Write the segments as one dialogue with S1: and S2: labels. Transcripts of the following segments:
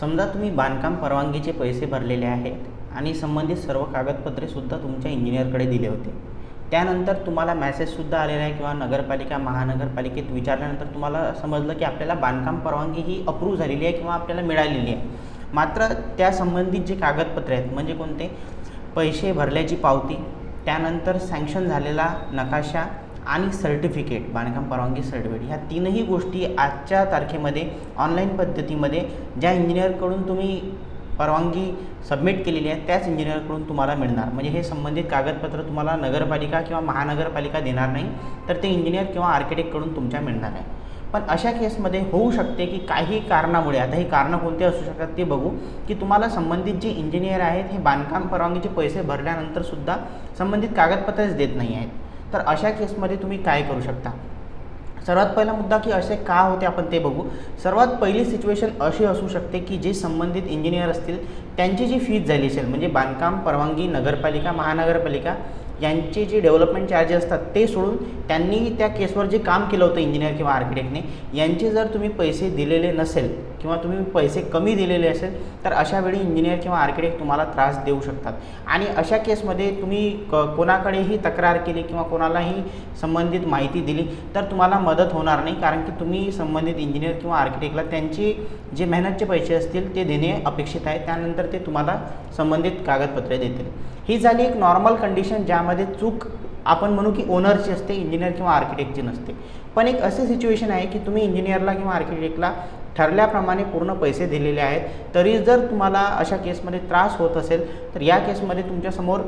S1: समजा तुम्ही बांधकाम परवानगीचे पैसे भरलेले आहेत आणि संबंधित सर्व कागदपत्रेसुद्धा तुमच्या इंजिनियरकडे दिले होते. त्यानंतर तुम्हाला मॅसेजसुद्धा आलेला आहे किंवा नगरपालिका महानगरपालिकेत विचारल्यानंतर तुम्हाला समजलं की आपल्याला बांधकाम परवानगी ही अप्रूव्ह झालेली आहे किंवा आपल्याला मिळालेली आहे. मात्र त्या संबंधित जे कागदपत्रे आहेत म्हणजे कोणते? पैसे भरल्याची पावती त्यानंतर सँक्शन झालेला नकाशा आणि सर्टिफिकेट बांधकाम परवानगी सर्टिफिकेट ह्या तीनही गोष्टी आजच्या तारखेमध्ये ऑनलाईन पद्धतीमध्ये ज्या इंजिनियरकडून तुम्ही परवानगी सबमिट केलेली आहे त्याच इंजिनियरकडून तुम्हाला मिळणार. म्हणजे हे संबंधित कागदपत्र तुम्हाला नगरपालिका किंवा महानगरपालिका देणार नाही तर ते इंजिनियर किंवा आर्किटेक्टकडून तुमच्या मिळणार आहे. पण अशा केसमध्ये होऊ शकते की काही कारणामुळे आता ही कारणं कोणते असू शकतात ते बघू की तुम्हाला संबंधित जे इंजिनियर आहेत हे बांधकाम परवानगीचे पैसे भरल्यानंतरसुद्धा संबंधित कागदपत्रच देत नाही आहेत. तर अशा केसमध्ये तुम्ही काय करू शकता? सर्वात पहिला मुद्दा की असे का होते आपण ते बघू. सर्वात पहिली सिच्युएशन अशी असू शकते की जे संबंधित इंजिनियर असतील त्यांची जी फीज झाली असेल म्हणजे बांधकाम परवानगी नगरपालिका महानगरपालिका यांचे जे डेव्हलपमेंट चार्जेस असतात ते सोडून त्यांनी त्या केसवर जे काम केलं होतं इंजिनियर किंवा आर्किटेक्टने यांचे जर तुम्ही पैसे दिलेले नसेल किंवा तुम्ही पैसे कमी दिलेले असेल तर अशा वेळी इंजिनियर किंवा आर्किटेक्ट तुम्हाला त्रास देऊ शकतात. आणि अशा केसमध्ये तुम्ही क कोणाकडेही तक्रार केली किंवा कोणालाही संबंधित माहिती दिली तर तुम्हाला मदत होणार नाही कारण की तुम्ही संबंधित इंजिनियर किंवा आर्किटेक्टला त्यांची जे मेहनतचे पैसे असतील ते देणे अपेक्षित आहे. त्यानंतर ते तुम्हाला संबंधित कागदपत्रे देतील. ही झाली एक नॉर्मल कंडिशन ज्यामध्ये चूक आपण म्हणू की ओनरची असते इंजिनियर किंवा आर्किटेक्टची नसते. पण एक असे सिच्युएशन आहे की तुम्ही इंजिनियरला किंवा आर्किटेक्टला ठरल्याप्रमाणे पूर्ण पैसे दिलेले आहेत. तरी जर तुम्हाला अशा केसमध्ये त्रास होत असेल तर या केसमध्ये तुमच्यासमोर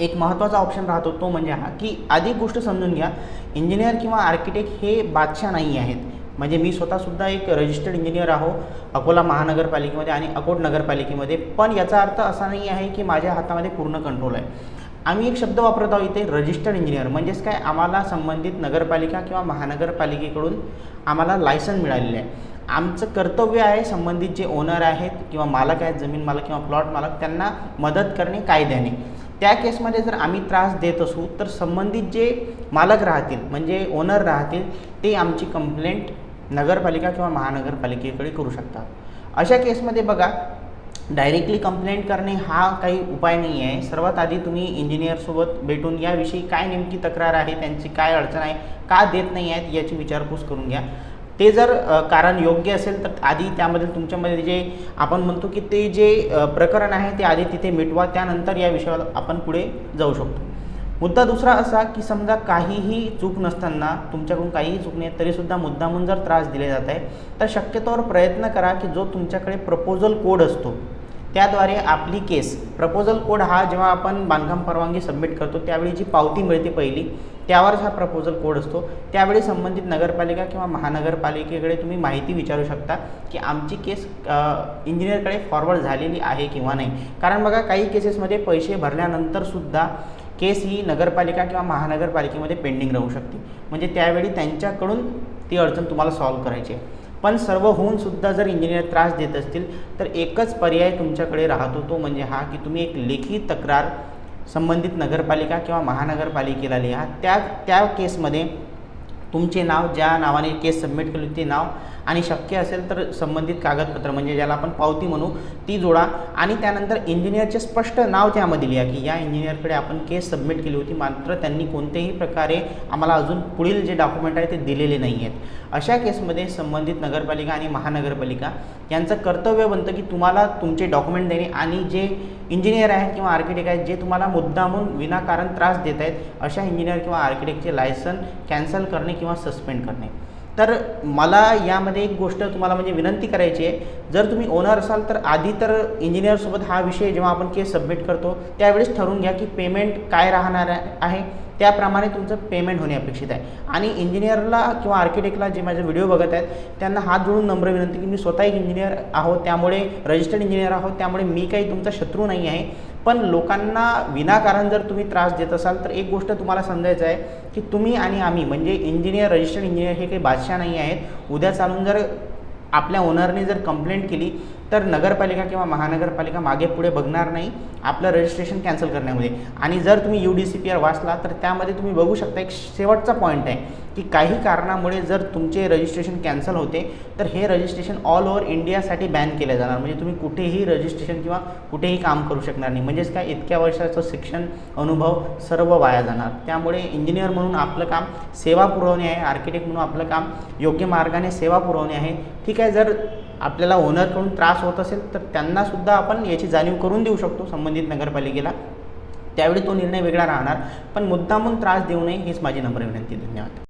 S1: एक महत्त्वाचा ऑप्शन राहतो तो म्हणजे हा की अधिक गोष्ट समजून घ्या. इंजिनियर किंवा आर्किटेक्ट हे बादशाह नाही आहेत. म्हणजे मी स्वतःसुद्धा एक रजिस्टर्ड इंजिनियर आहो अकोला महानगरपालिकेमध्ये आणि अकोट नगरपालिकेमध्ये. पण याचा अर्थ असा नाही आहे की माझ्या हातामध्ये पूर्ण कंट्रोल आहे. आम्ही एक शब्द वापरत आहोत इथे रजिस्टर्ड इंजिनियर म्हणजेच काय? आम्हाला संबंधित नगरपालिका किंवा महानगरपालिकेकडून आम्हाला लायसन मिळालेलं आहे. आमचं कर्तव्य आहे संबंधित जे ओनर आहेत किंवा मालक आहेत जमीन मालक किंवा प्लॉट मालक त्यांना मदत करणे कायद्याने. त्या केसमध्ये जर आम्ही त्रास देत असू तर संबंधित जे मालक राहतील म्हणजे ओनर राहतील ते आमची कंप्लेंट नगरपालिका किंवा महानगरपालिकेकडे करू शकतात. अशा केसमध्ये बघा डायरेक्टली कंप्लेंट करणे हा काही उपाय नाही आहे सर्वात आधी तुम्ही इंजिनियरसोबत भेटून याविषयी काय नेमकी तक्रार आहे त्यांची काय अडचण आहे का देत नाही आहेत याची विचारपूस करून घ्या. ते जर कारण योग्य असेल तर आधी त्यामध्ये तुमच्यामध्ये जे आपण म्हणतो की ते जे प्रकरण आहे ते आधी तिथे मिटवा त्यानंतर या विषयावर आपण पुढे जाऊ शकतो. मुद्दा दुसरा असा की समजा काहीही चूक नसताना तुमच्याकडून काहीही चूक नाही तरीसुद्धा मुद्दामून जर त्रास दिले जात आहे तर शक्यतोवर प्रयत्न करा की जो तुमच्याकडे प्रपोजल कोड असतो त्याद्वारे आपली केस प्रपोजल कोड हा जेव्हा आपण बांधकाम परवानगी सबमिट करतो त्यावेळी जी पावती मिळते पहिली त्यावरच हा प्रपोजल कोड असतो. त्यावेळी संबंधित नगरपालिका किंवा महानगरपालिकेकडे तुम्ही माहिती विचारू शकता की आमची केस इंजिनियरकडे फॉरवर्ड झालेली आहे किंवा नाही. कारण बघा काही केसेसमध्ये पैसे भरल्यानंतरसुद्धा केस ही नगरपालिका किंवा महानगरपालिकेमध्ये पेंडिंग राहू शकते. म्हणजे त्यावेळी त्यांच्याकडून ती अडचण तुम्हाला सॉल्व्ह करायची आहे. पण सर्व होऊन सुद्धा जर इंजिनियर त्रास देत असतील तर एकच पर्याय तुमच्याकडे राहतो तो म्हणजे हा की तुम्ही एक लेखी तक्रार संबंधित नगरपालिका किंवा महानगरपालिकेला लिहा. त्या त्या केसमध्ये तुमचे नाव ज्या नावाने केस सबमिट केली ते नाव आणि शक्य असेल तर संबंधित कागदपत्र म्हणजे ज्याला आपण पावती म्हणू ती जोडा. आणि त्यानंतर इंजिनियरचे स्पष्ट नाव त्यामध्ये लिहा की या इंजिनियरकडे आपण केस सबमिट केली होती. मात्र त्यांनी कोणत्याही प्रकारे आम्हाला अजून पुढील जे डॉक्युमेंट आहे ते दिलेले नाही आहेत अशा केसमध्ये संबंधित नगरपालिका आणि महानगरपालिका यांचं कर्तव्य बनतं की तुम्हाला तुमचे डॉक्युमेंट देणे आणि जे इंजिनियर आहेत किंवा आर्किटेक्ट आहेत जे तुम्हाला मुद्दामून विनाकारण त्रास देत आहेत अशा इंजिनियर किंवा आर्किटेक्टचे लायसन कॅन्सल करणे किंवा सस्पेंड करणे. तर मला यामध्ये एक गोष्ट तुम्हाला म्हणजे विनंती करायची आहे. जर तुम्ही ओनर असाल तर आधी तर इंजिनियरसोबत हा विषय जेव्हा आपण केस सबमिट करतो त्यावेळेस ठरवून घ्या की पेमेंट काय राहणार आहे. त्याप्रमाणे तुमचं पेमेंट होणे अपेक्षित आहे. आणि इंजिनियरला किंवा आर्किटेक्टला जे माझे व्हिडिओ बघत आहेत त्यांना हात जोडून नम्र विनंती की मी स्वतः एक इंजिनियर आहोत त्यामुळे रजिस्टर्ड इंजिनियर आहोत त्यामुळे मी काही तुमचा शत्रू नाही आहे. पण लोकांना विनाकारण जर तुम्ही त्रास देत असाल तर एक गोष्ट तुम्हाला समजायचं आहे की तुम्ही आणि आम्ही म्हणजे इंजिनियर रजिस्टर्ड इंजिनियर हे काही बादशाह नाही आहेत. उद्या चालून जर आपल्या ओनरने जर कंप्लेंट केली तर नगरपालिका किंवा महानगरपालिका मागे पुढे बघणार नाही आपलं रजिस्ट्रेशन कॅन्सल करण्यामध्ये. आणि जर तुम्ही U D C P R वाचला तर त्यामध्ये तुम्ही बघू शकता एक शेवटचा पॉईंट आहे. की काही कारणामुळे जर तुमचे रजिस्ट्रेशन कॅन्सल होते तर हे रजिस्ट्रेशन ऑल ओव्हर इंडियासाठी बॅन केलं जाणार. म्हणजे तुम्ही कुठेही रजिस्ट्रेशन किंवा कुठेही काम करू शकणार नाही. म्हणजेच काय? इतक्या वर्षाचं शिक्षण अनुभव सर्व वाया जाणार. त्यामुळे इंजिनियर म्हणून आपलं काम सेवा पुरवणे आहे. आर्किटेक्ट म्हणून आपलं काम योग्य मार्गाने सेवा पुरवणे आहे. ठीक आहे जर आपल्याला ओनरकडून त्रास होत असेल तर त्यांनासुद्धा आपण याची जाणीव करून देऊ शकतो संबंधित नगरपालिकेला. त्यावेळी तो निर्णय वेगळा राहणार. पण मुद्दामून त्रास देऊ नये हीच माझी नम्र विनंती. धन्यवाद.